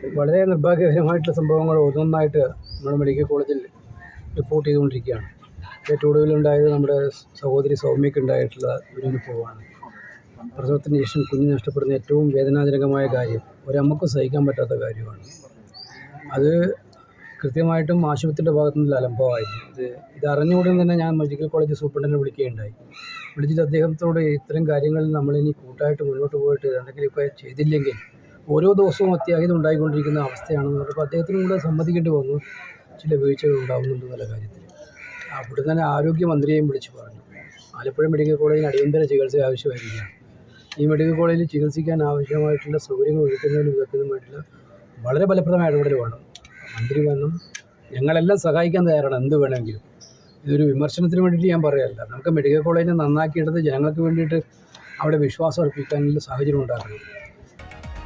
വളരെ നിർഭാഗ്യകരമായിട്ടുള്ള സംഭവങ്ങൾ ഒന്നൊന്നായിട്ട് നമ്മുടെ മെഡിക്കൽ കോളേജിൽ റിപ്പോർട്ട് ചെയ്തുകൊണ്ടിരിക്കുകയാണ്. ഏറ്റവും ഒടുവിലുണ്ടായത് നമ്മുടെ സഹോദരി സൗമ്യയ്ക്ക് ഉണ്ടായിട്ടുള്ള ഒരു അനുഭവമാണ്. പ്രസവത്തിന് ശേഷം കുഞ്ഞ് നഷ്ടപ്പെടുന്ന ഏറ്റവും വേദനാജനകമായ കാര്യം ഒരമ്മക്കും സഹിക്കാൻ പറ്റാത്ത കാര്യമാണ്. അത് കൃത്യമായിട്ടും ആശുപത്രിയുടെ ഭാഗത്തു നിന്നുള്ള അലംഭവമായിരുന്നു ഇത് ഇത് തന്നെ ഞാൻ മെഡിക്കൽ കോളേജ് സൂപ്രണ്ടിനെ വിളിക്കുകയുണ്ടായി. വിളിച്ചിട്ട് അദ്ദേഹത്തോട് ഇത്തരം കാര്യങ്ങളിൽ നമ്മളിനി കൂട്ടായിട്ട് മുന്നോട്ട് പോയിട്ട് എന്തെങ്കിലുമൊക്കെ ചെയ്തില്ലെങ്കിൽ ഓരോ ദിവസവും അത്യാഹിതം ഉണ്ടായിക്കൊണ്ടിരിക്കുന്ന അവസ്ഥയാണെന്ന് പറഞ്ഞപ്പോൾ അദ്ദേഹത്തിനും കൂടെ സമ്മതിക്കേണ്ടി വന്നു. ചില വീഴ്ചകൾ ഉണ്ടാകുന്നുണ്ട് എന്നുള്ള കാര്യത്തിൽ. അവിടെ തന്നെ ആരോഗ്യമന്ത്രിയെയും വിളിച്ചു പറഞ്ഞു. ആലപ്പുഴ മെഡിക്കൽ കോളേജിന് അടിയന്തര ചികിത്സ ആവശ്യമായിരിക്കുകയാണ്. ഈ മെഡിക്കൽ കോളേജിൽ ചികിത്സിക്കാൻ ആവശ്യമായിട്ടുള്ള സൗകര്യങ്ങൾ ഒരുക്കുന്നതിനും വിധത്തിനുമായിട്ടുള്ള വളരെ ഫലപ്രദമായ ഇടപെടൽ വേണം. മന്ത്രി വേണം ഞങ്ങളെല്ലാം സഹായിക്കാൻ തയ്യാറാണ്. എന്ത് വേണമെങ്കിലും. ഇതൊരു വിമർശനത്തിന് വേണ്ടിയിട്ട് ഞാൻ പറയല്ല. നമുക്ക് മെഡിക്കൽ കോളേജിനെ നന്നാക്കിയെടുത്ത് ജനങ്ങൾക്ക് വേണ്ടിയിട്ട് അവിടെ വിശ്വാസം അർപ്പിക്കാനുള്ള സാഹചര്യം ഉണ്ടാക്കണം.